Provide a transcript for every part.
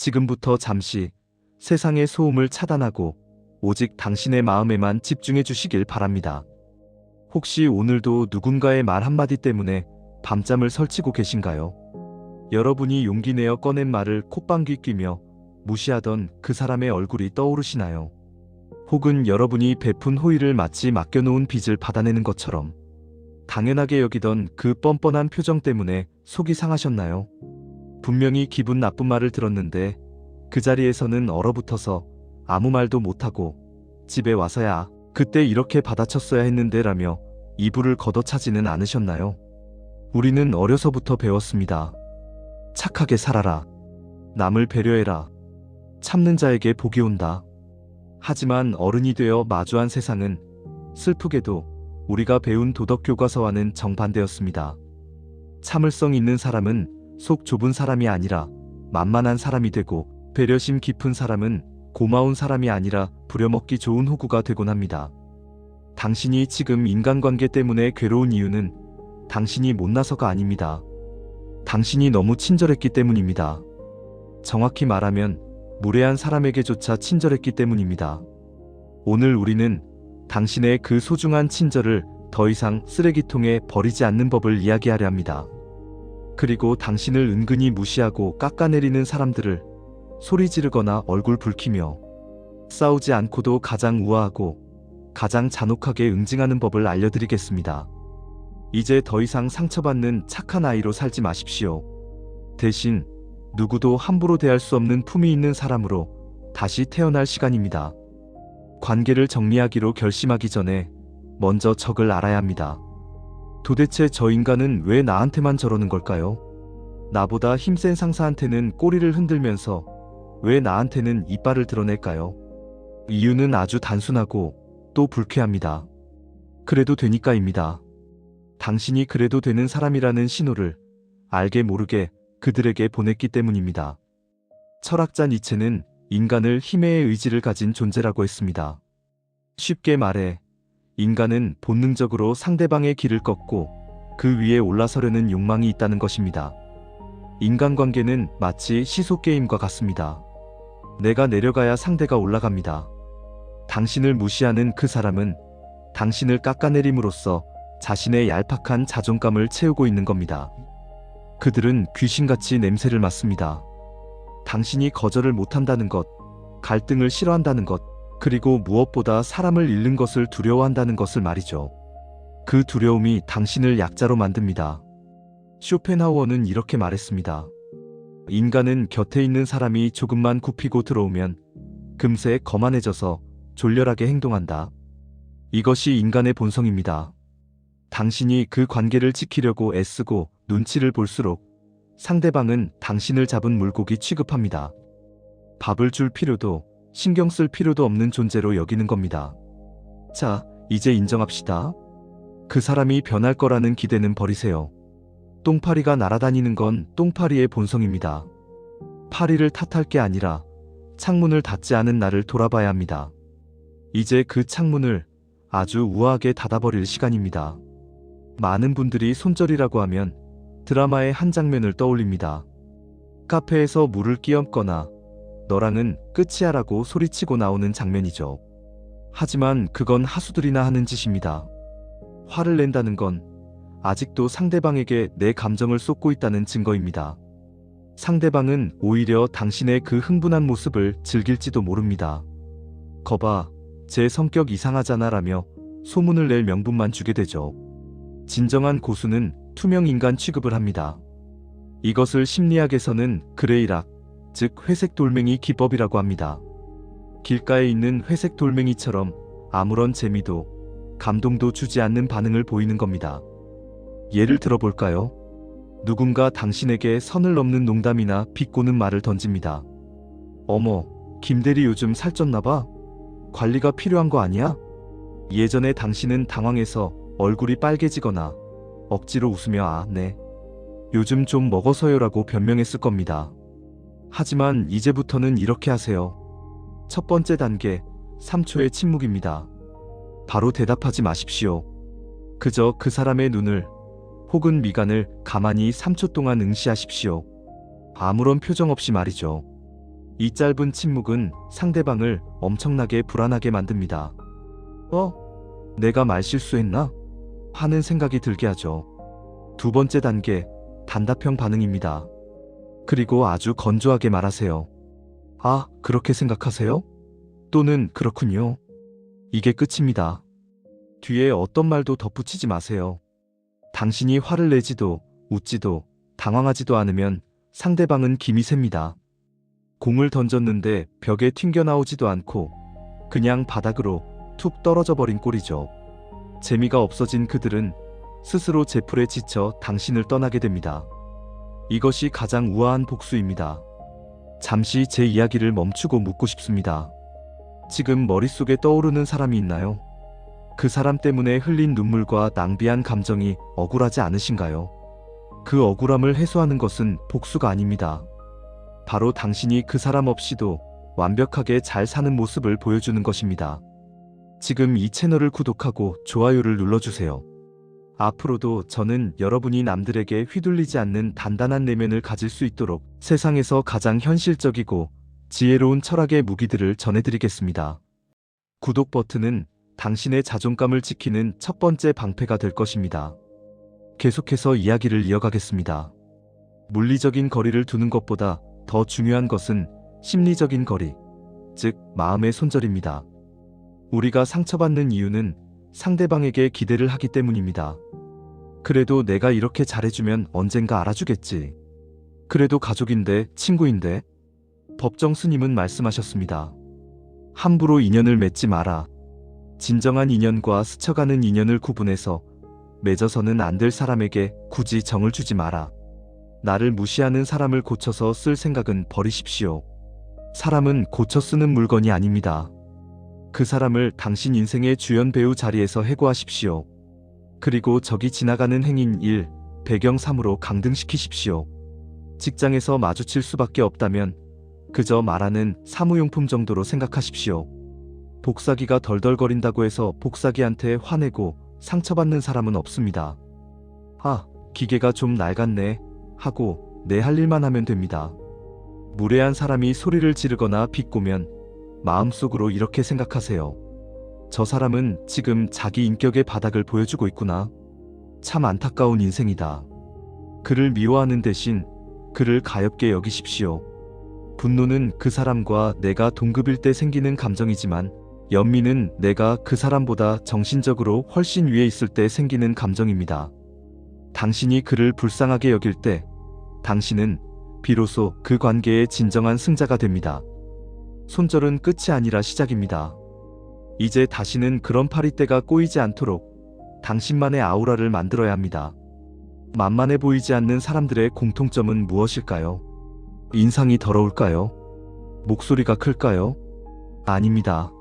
지금부터 잠시 세상의 소음을 차단하고 오직 당신의 마음에만 집중해 주시길 바랍니다. 혹시 오늘도 누군가의 말 한마디 때문에 밤잠을 설치고 계신가요? 여러분이 용기 내어 꺼낸 말을 콧방귀 뀌며 무시하던 그 사람의 얼굴이 떠오르시나요? 혹은 여러분이 베푼 호의를 마치 맡겨놓은 빚을 받아내는 것처럼 당연하게 여기던 그 뻔뻔한 표정 때문에 속이 상하셨나요? 분명히 기분 나쁜 말을 들었는데 그 자리에서는 얼어붙어서 아무 말도 못하고 집에 와서야 그때 이렇게 받아쳤어야 했는데 라며 이불을 걷어차지는 않으셨나요? 우리는 어려서부터 배웠습니다. 착하게 살아라. 남을 배려해라. 참는 자에게 복이 온다. 하지만 어른이 되어 마주한 세상은 슬프게도 우리가 배운 도덕 교과서와는 정반대였습니다. 참을성 있는 사람은 속 좁은 사람이 아니라 만만한 사람이 되고 배려심 깊은 사람은 고마운 사람이 아니라 부려먹기 좋은 호구가 되곤 합니다. 당신이 지금 인간관계 때문에 괴로운 이유는 당신이 못나서가 아닙니다. 당신이 너무 친절했기 때문입니다. 정확히 말하면 무례한 사람에게조차 친절했기 때문입니다. 오늘 우리는 당신의 그 소중한 친절을 더 이상 쓰레기통에 버리지 않는 법을 이야기하려 합니다. 그리고 당신을 은근히 무시하고 깎아내리는 사람들을 소리 지르거나 얼굴 붉히며 싸우지 않고도 가장 우아하고 가장 잔혹하게 응징하는 법을 알려드리겠습니다. 이제 더 이상 상처받는 착한 아이로 살지 마십시오. 대신 누구도 함부로 대할 수 없는 품이 있는 사람으로 다시 태어날 시간입니다. 관계를 정리하기로 결심하기 전에 먼저 적을 알아야 합니다. 도대체 저 인간은 왜 나한테만 저러는 걸까요? 나보다 힘센 상사한테는 꼬리를 흔들면서 왜 나한테는 이빨을 드러낼까요? 이유는 아주 단순하고 또 불쾌합니다. 그래도 되니까입니다. 당신이 그래도 되는 사람이라는 신호를 알게 모르게 그들에게 보냈기 때문입니다. 철학자 니체는 인간을 힘의 의지를 가진 존재라고 했습니다. 쉽게 말해, 인간은 본능적으로 상대방의 길을 꺾고 그 위에 올라서려는 욕망이 있다는 것입니다. 인간관계는 마치 시소게임과 같습니다. 내가 내려가야 상대가 올라갑니다. 당신을 무시하는 그 사람은 당신을 깎아내림으로써 자신의 얄팍한 자존감을 채우고 있는 겁니다. 그들은 귀신같이 냄새를 맡습니다. 당신이 거절을 못한다는 것, 갈등을 싫어한다는 것, 그리고 무엇보다 사람을 잃는 것을 두려워한다는 것을 말이죠. 그 두려움이 당신을 약자로 만듭니다. 쇼펜하우어는 이렇게 말했습니다. 인간은 곁에 있는 사람이 조금만 굽히고 들어오면 금세 거만해져서 졸렬하게 행동한다. 이것이 인간의 본성입니다. 당신이 그 관계를 지키려고 애쓰고 눈치를 볼수록 상대방은 당신을 잡은 물고기 취급합니다. 밥을 줄 필요도 신경 쓸 필요도 없는 존재로 여기는 겁니다. 자, 이제 인정합시다. 그 사람이 변할 거라는 기대는 버리세요. 똥파리가 날아다니는 건 똥파리의 본성입니다. 파리를 탓할 게 아니라 창문을 닫지 않은 나를 돌아봐야 합니다. 이제 그 창문을 아주 우아하게 닫아버릴 시간입니다. 많은 분들이 손절이라고 하면 드라마의 한 장면을 떠올립니다. 카페에서 물을 끼얹거나 너랑은 끝이야라고 소리치고 나오는 장면이죠. 하지만 그건 하수들이나 하는 짓입니다. 화를 낸다는 건 아직도 상대방에게 내 감정을 쏟고 있다는 증거입니다. 상대방은 오히려 당신의 그 흥분한 모습을 즐길지도 모릅니다. 거봐, 제 성격 이상하잖아 라며 소문을 낼 명분만 주게 되죠. 진정한 고수는 투명 인간 취급을 합니다. 이것을 심리학에서는 그레이락, 즉 회색 돌멩이 기법이라고 합니다. 길가에 있는 회색 돌멩이처럼 아무런 재미도 감동도 주지 않는 반응을 보이는 겁니다. 예를 들어볼까요? 누군가 당신에게 선을 넘는 농담이나 비꼬는 말을 던집니다. 어머, 김대리 요즘 살쪘나봐? 관리가 필요한 거 아니야? 예전에 당신은 당황해서 얼굴이 빨개지거나 억지로 웃으며 아, 네. 요즘 좀 먹어서요라고 변명했을 겁니다. 하지만 이제부터는 이렇게 하세요. 첫 번째 단계, 3초의 침묵입니다. 바로 대답하지 마십시오. 그저 그 사람의 눈을 혹은 미간을 가만히 3초 동안 응시하십시오. 아무런 표정 없이 말이죠. 이 짧은 침묵은 상대방을 엄청나게 불안하게 만듭니다. 어? 내가 말 실수했나? 하는 생각이 들게 하죠. 두 번째 단계, 단답형 반응입니다. 그리고 아주 건조하게 말하세요. 아, 그렇게 생각하세요? 또는 그렇군요. 이게 끝입니다. 뒤에 어떤 말도 덧붙이지 마세요. 당신이 화를 내지도 웃지도 당황하지도 않으면 상대방은 김이 셉니다. 공을 던졌는데 벽에 튕겨나오지도 않고 그냥 바닥으로 툭 떨어져 버린 꼴이죠. 재미가 없어진 그들은 스스로 제풀에 지쳐 당신을 떠나게 됩니다. 이것이 가장 우아한 복수입니다. 잠시 제 이야기를 멈추고 묻고 싶습니다. 지금 머릿속에 떠오르는 사람이 있나요? 그 사람 때문에 흘린 눈물과 낭비한 감정이 억울하지 않으신가요? 그 억울함을 해소하는 것은 복수가 아닙니다. 바로 당신이 그 사람 없이도 완벽하게 잘 사는 모습을 보여주는 것입니다. 지금 이 채널을 구독하고 좋아요를 눌러주세요. 앞으로도 저는 여러분이 남들에게 휘둘리지 않는 단단한 내면을 가질 수 있도록 세상에서 가장 현실적이고 지혜로운 철학의 무기들을 전해드리겠습니다. 구독 버튼은 당신의 자존감을 지키는 첫 번째 방패가 될 것입니다. 계속해서 이야기를 이어가겠습니다. 물리적인 거리를 두는 것보다 더 중요한 것은 심리적인 거리, 즉, 마음의 손절입니다. 우리가 상처받는 이유는 상대방에게 기대를 하기 때문입니다. 그래도 내가 이렇게 잘해주면 언젠가 알아주겠지. 그래도 가족인데, 친구인데. 법정 스님은 말씀하셨습니다. 함부로 인연을 맺지 마라. 진정한 인연과 스쳐가는 인연을 구분해서 맺어서는 안 될 사람에게 굳이 정을 주지 마라. 나를 무시하는 사람을 고쳐서 쓸 생각은 버리십시오. 사람은 고쳐 쓰는 물건이 아닙니다. 그 사람을 당신 인생의 주연 배우 자리에서 해고하십시오. 그리고 저기 지나가는 행인 1, 배경 3으로 강등시키십시오. 직장에서 마주칠 수밖에 없다면 그저 말하는 사무용품 정도로 생각하십시오. 복사기가 덜덜거린다고 해서 복사기한테 화내고 상처받는 사람은 없습니다. 아, 기계가 좀 낡았네 하고 내 할 일만 하면 됩니다. 무례한 사람이 소리를 지르거나 비꼬면 마음속으로 이렇게 생각하세요. 저 사람은 지금 자기 인격의 바닥을 보여주고 있구나. 참 안타까운 인생이다. 그를 미워하는 대신 그를 가엽게 여기십시오. 분노는 그 사람과 내가 동급일 때 생기는 감정이지만 연민은 내가 그 사람보다 정신적으로 훨씬 위에 있을 때 생기는 감정입니다. 당신이 그를 불쌍하게 여길 때 당신은 비로소 그 관계의 진정한 승자가 됩니다. 손절은 끝이 아니라 시작입니다. 이제 다시는 그런 파리떼가 꼬이지 않도록 당신만의 아우라를 만들어야 합니다. 만만해 보이지 않는 사람들의 공통점은 무엇일까요? 인상이 더러울까요? 목소리가 클까요? 아닙니다.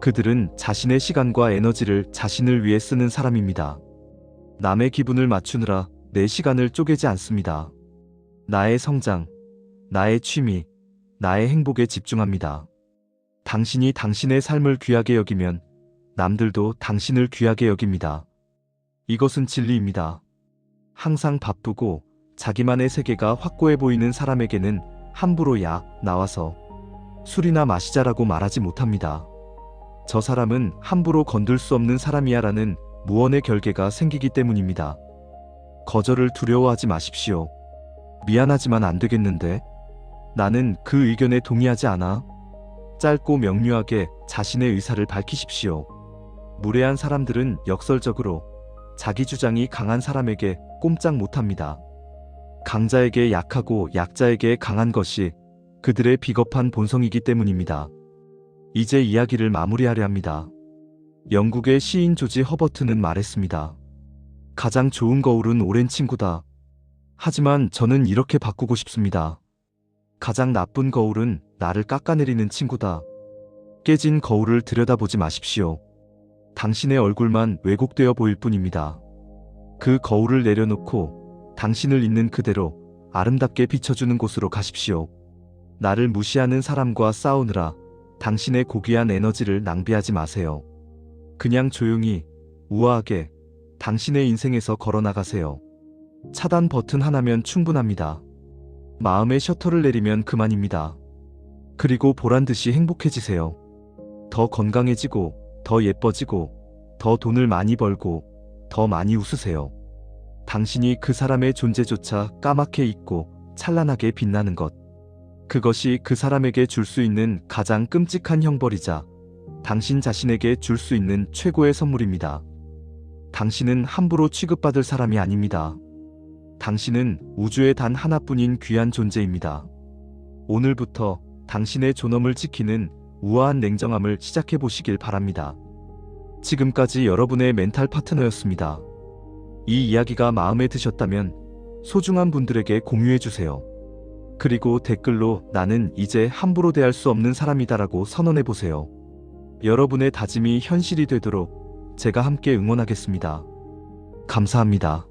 그들은 자신의 시간과 에너지를 자신을 위해 쓰는 사람입니다. 남의 기분을 맞추느라 내 시간을 쪼개지 않습니다. 나의 성장, 나의 취미, 나의 행복에 집중합니다. 당신이 당신의 삶을 귀하게 여기면 남들도 당신을 귀하게 여깁니다. 이것은 진리입니다. 항상 바쁘고 자기만의 세계가 확고해 보이는 사람에게는 함부로 야, 나와서 술이나 마시자라고 말하지 못합니다. 저 사람은 함부로 건들 수 없는 사람이야 라는 무언의 결계가 생기기 때문입니다. 거절을 두려워하지 마십시오. 미안하지만 안 되겠는데? 나는 그 의견에 동의하지 않아. 짧고 명료하게 자신의 의사를 밝히십시오. 무례한 사람들은 역설적으로 자기 주장이 강한 사람에게 꼼짝 못합니다. 강자에게 약하고 약자에게 강한 것이 그들의 비겁한 본성이기 때문입니다. 이제 이야기를 마무리하려 합니다. 영국의 시인 조지 허버트는 말했습니다. 가장 좋은 거울은 오랜 친구다. 하지만 저는 이렇게 바꾸고 싶습니다. 가장 나쁜 거울은 나를 깎아내리는 친구다. 깨진 거울을 들여다보지 마십시오. 당신의 얼굴만 왜곡되어 보일 뿐입니다. 그 거울을 내려놓고 당신을 있는 그대로 아름답게 비춰주는 곳으로 가십시오. 나를 무시하는 사람과 싸우느라 당신의 고귀한 에너지를 낭비하지 마세요. 그냥 조용히, 우아하게 당신의 인생에서 걸어나가세요. 차단 버튼 하나면 충분합니다. 마음의 셔터를 내리면 그만입니다. 그리고 보란 듯이 행복해지세요. 더 건강해지고, 더 예뻐지고, 더 돈을 많이 벌고, 더 많이 웃으세요. 당신이 그 사람의 존재조차 까맣게 잊고 찬란하게 빛나는 것. 그것이 그 사람에게 줄 수 있는 가장 끔찍한 형벌이자 당신 자신에게 줄 수 있는 최고의 선물입니다. 당신은 함부로 취급받을 사람이 아닙니다. 당신은 우주에 단 하나뿐인 귀한 존재입니다. 오늘부터 당신의 존엄을 지키는 우아한 냉정함을 시작해 보시길 바랍니다. 지금까지 여러분의 멘탈 파트너였습니다. 이 이야기가 마음에 드셨다면 소중한 분들에게 공유해 주세요. 그리고 댓글로 나는 이제 함부로 대할 수 없는 사람이다라고 선언해 보세요. 여러분의 다짐이 현실이 되도록 제가 함께 응원하겠습니다. 감사합니다.